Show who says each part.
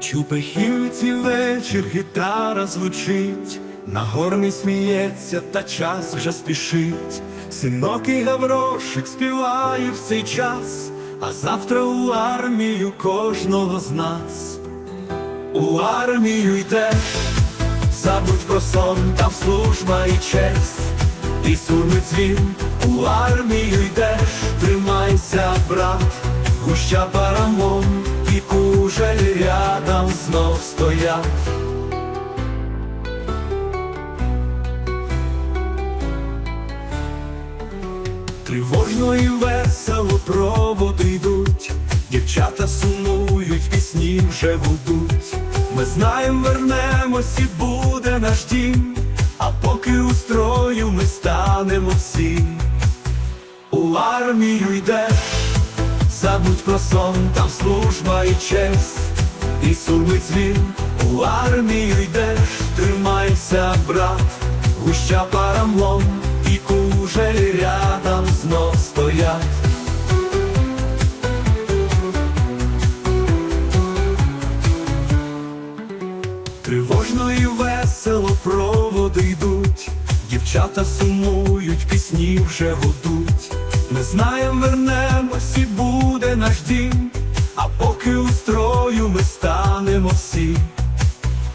Speaker 1: Чупихівці вечір гітара звучить, на горні сміється, та час вже спішить. Синок і Гаврошик співають в цей час, а завтра у армію кожного з нас. У армію йдеш, забудь про сон, там служба і честь, і сурми дзвін, у армію йдеш, тримайся, брат, гуща парамон, і кужель рядом знов стоять. Тривожно і весело проводи йдуть, дівчата сумують, пісні вже гудуть. Ми знаєм, вернемось і буде наш дім, а поки у строю ми станемо всі. У армію йдеш, забудь про сон, там служба і честь, і сурми дзвін, у армію йдеш, тримайся, брат, гуща парамлон, і кужель рядом знов стоять. Тривожно і весело проводи йдуть, дівчата сумують, пісні вже гудуть. Ми знаєм, вернемось і буде наш дім, а поки у строю ми станемо всі.